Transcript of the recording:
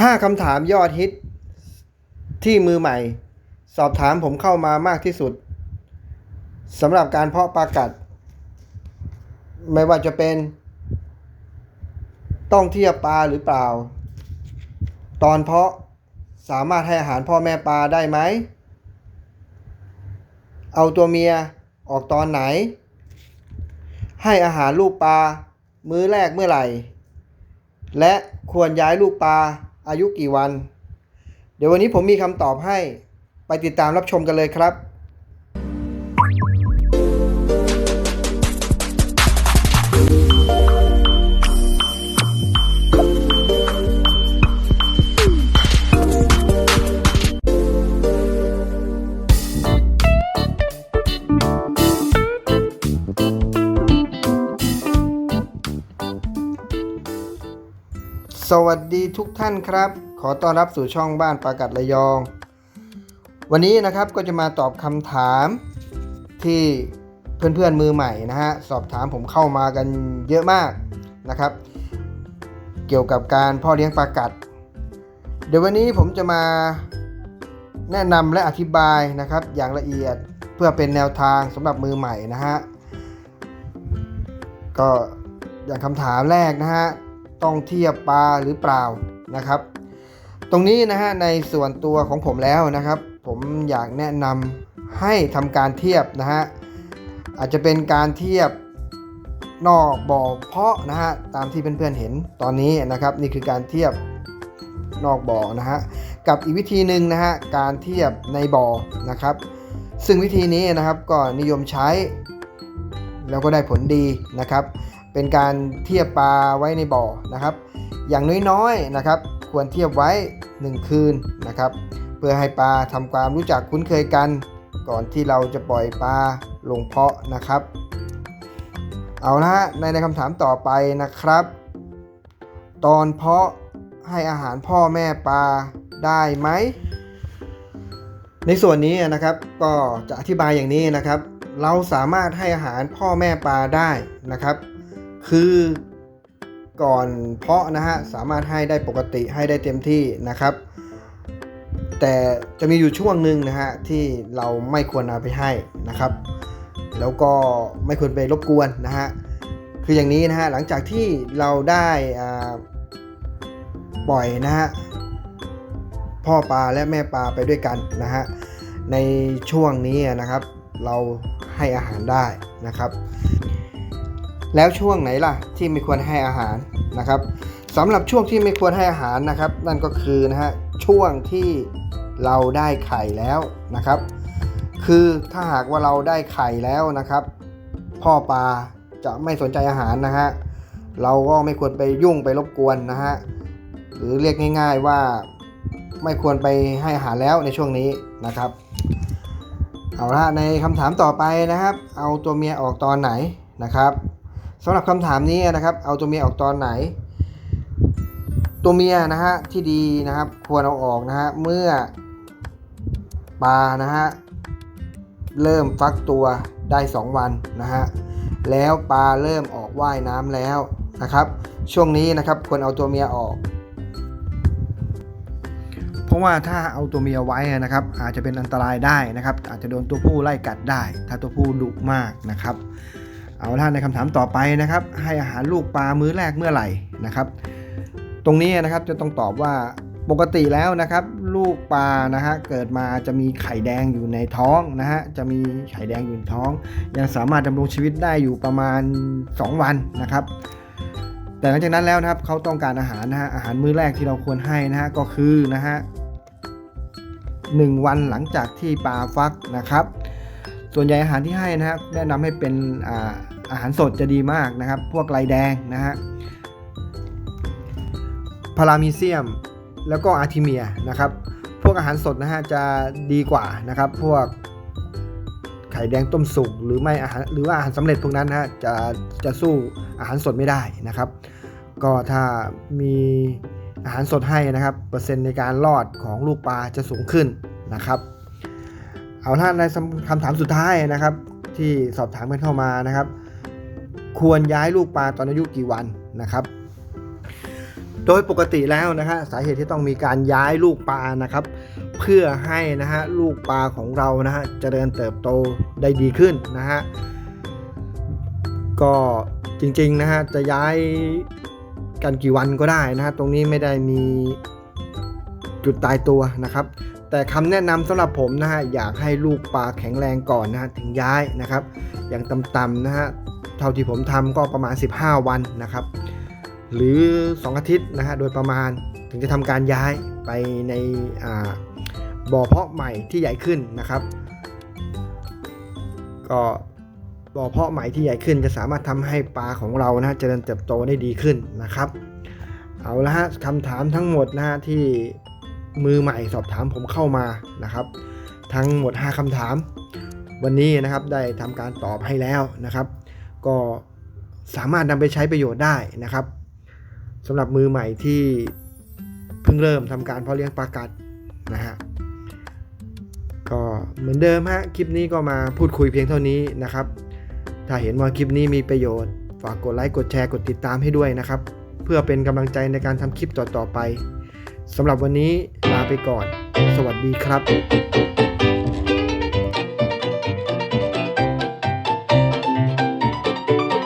5คำถามยอดฮิต ที่มือใหม่ สอบถามผมเข้ามามากที่สุดสำหรับการเพาะปลากัด ไม่ว่าจะเป็น ต้องเทียบปลาหรือเปล่า ตอนเพาะสามารถให้อาหารพ่อแม่ปลาได้ไหม เอาตัวเมียออกตอนไหน ให้อาหารลูกปลา มื้อแรกเมื่อไหร่ และควรย้ายลูกปลา อายุกี่วัน เดี๋ยววันนี้ผมมีคำตอบให้ ไปติดตามรับชมกันเลยครับ สวัสดีทุกท่านครับ ขอต้อนรับสู่ช่องบ้านปากัดระยอง วันนี้นะครับก็จะมาตอบคำถามที่เพื่อนๆมือใหม่นะฮะสอบถามผมเข้ามากันเยอะมากนะครับ เกี่ยวกับการพ่อเลี้ยงปลากัด เดี๋ยววันนี้ผมจะมาแนะนำและอธิบายนะครับอย่างละเอียดเพื่อเป็นแนวทางสำหรับมือใหม่นะฮะก็อย่างคำถามแรกนะฮะ ต้องเทียบปลาหรือเปล่านะครับ ตรงนี้นะฮะในส่วนตัวของผมแล้วนะครับ ผมอยากแนะนำให้ทำการเทียบนะฮะอาจจะเป็นการเทียบนอกบ่อเพาะนะฮะตามที่เพื่อนๆเห็นตอนนี้นะครับ นี่คือการเทียบนอกบ่อนะฮะกับอีกวิธีหนึ่งนะฮะการเทียบในบ่อนะครับ ซึ่งวิธีนี้นะครับก็นิยมใช้ แล้วก็ได้ผลดีนะครับ เป็นการเทียบปลาไว้ในบ่อนะครับ อย่างน้อยๆนะครับ ควรเทียบไว้ 1 คืนนะครับ เพื่อให้ปลาทำความรู้จักคุ้นเคยกัน ก่อนที่เราจะปล่อยปลาลงเพาะนะครับ เอาละฮะในในคำถามต่อไปนะครับ ตอนเพาะให้อาหารพ่อแม่ปลาได้ไหมในส่วนนี้นะครับก็จะอธิบายอย่างนี้นะครับ เราสามารถให้อาหารพ่อแม่ปลาได้นะครับ คือก่อนเพาะนะฮะสามารถให้ได้ปกติให้ได้เต็มที่นะครับ แต่จะมีอยู่ช่วงหนึ่งนะฮะที่เราไม่ควรเอาไปให้นะครับ แล้วก็ไม่ควรไปรบกวนนะฮะคืออย่างนี้นะฮะหลังจากที่เราได้ปล่อยนะฮะพ่อปลาและแม่ปลาไปด้วยกันนะฮะในช่วงนี้นะครับ เราให้อาหารได้นะครับ แล้วช่วงไหนล่ะที่ไม่ควรให้อาหารนะครับสำหรับช่วงที่ไม่ควรให้อาหารนะครับ นั่นก็คือนะฮะช่วงที่เราได้ไข่แล้วนะครับ คือถ้าหากว่าเราได้ไข่แล้วนะครับ พ่อปลาจะไม่สนใจอาหารนะฮะเราก็ไม่ควรไปยุ่งไปรบกวนนะฮะหรือเรียกง่าย ๆว่าไม่ควรไปให้อาหารแล้วในช่วงนี้นะครับเอาละในคำถามต่อไปนะครับ เอาตัวเมียออกตอนไหนนะครับ สำหรับคำถามนี้นะครับ เอาตัวเมียออกตอนไหน ตัวเมียนะฮะที่ดีนะครับ ควรเอาออกนะฮะเมื่อปลานะฮะเริ่มฟักตัวได้ 2 วันนะฮะแล้วปลาเริ่มออกว่ายน้ำแล้วนะครับ ช่วงนี้นะครับควรเอาตัวเมียออก เพราะว่าถ้าเอาตัวเมียไว้นะครับ อาจจะเป็นอันตรายได้นะครับ อาจจะโดนตัวผู้ไล่กัดได้ ถ้าตัวผู้ดุมากนะครับ เอาล่ะในคำถามต่อไปนะครับ ให้อาหารลูกปลามื้อแรกเมื่อไหร่นะครับ ตรงนี้นะครับจะต้องตอบว่าปกติแล้วนะครับ ลูกปลานะฮะเกิดมาจะมีไข่แดงอยู่ในท้องนะฮะจะมีไข่แดงอยู่ในท้อง ยังสามารถดำรงชีวิตได้อยู่ประมาณ 2 วันนะครับ แต่หลังจากนั้นแล้วนะครับเขาต้องการอาหารนะฮะอาหารมื้อแรกที่เราควรให้นะฮะก็คือนะฮะหนึ่งวันหลังจากที่ปลาฟักนะครับ ส่วนใหญ่อาหารที่ให้นะครับแนะนำให้เป็นอ่า อาหารสดจะดีมากนะครับ พวกไรแดงนะฮะพารามีเซียมแล้วก็อาร์ทิเมียนะครับ พวกอาหารสดนะฮะจะดีกว่านะครับ พวกไข่แดงต้มสุกหรือไม่อาหารหรือว่าอาหารสำเร็จพวกนั้นนะฮะจะจะสู้อาหารสดไม่ได้นะครับ ก็ถ้ามีอาหารสดให้นะครับ เปอร์เซ็นต์ในการรอดของลูกปลาจะสูงขึ้นนะครับ เอาท่านในคำถามสุดท้ายนะครับ ที่สอบถามกันเข้ามานะครับ ควรย้ายลูกปลาตอนอายุกี่วันนะครับ โดยปกติแล้วนะฮะสาเหตุที่ต้องมีการย้ายลูกปลานะครับ เพื่อให้นะฮะลูกปลาของเรานะฮะเจริญเติบโตได้ดีขึ้นนะฮะก็จริงๆนะฮะจะย้ายกันกี่วันก็ได้นะฮะตรงนี้ไม่ได้มีจุดตายตัวนะครับ แต่คำแนะนำสำหรับผมนะฮะอยากให้ลูกปลาแข็งแรงก่อนนะฮะถึงย้ายนะครับ อย่างต่ำๆนะฮะ เท่าที่ผมทำก็ประมาณ 15 วันนะครับ หรือ 2 อาทิตย์นะฮะโดยประมาณถึงจะทำการย้ายไปในบ่อเพาะใหม่ที่ใหญ่ขึ้นนะครับ ก็บ่อเพาะใหม่ที่ใหญ่ขึ้นจะสามารถทำให้ปลาของเรานะฮะเจริญเติบโตได้ดีขึ้นนะครับ เอาละฮะคำถามทั้งหมดนะฮะที่มือใหม่สอบถามผมเข้ามานะครับ ทั้งหมด 5คำถาม วันนี้นะครับได้ทำการตอบให้แล้วนะครับ ก็สามารถนำไปใช้ประโยชน์ได้นะครับสำหรับมือใหม่ที่เพิ่งเริ่มทำการเพาะเลี้ยงปลากัดนะฮะก็เหมือนเดิมฮะคลิปนี้ก็มาพูดคุยเพียงเท่านี้นะครับ ถ้าเห็นว่าคลิปนี้มีประโยชน์ ฝากกดไลค์กดแชร์กดติดตามให้ด้วยนะครับ เพื่อเป็นกำลังใจในการทำคลิปต่อๆไปสำหรับวันนี้ลาไปก่อน สวัสดีครับ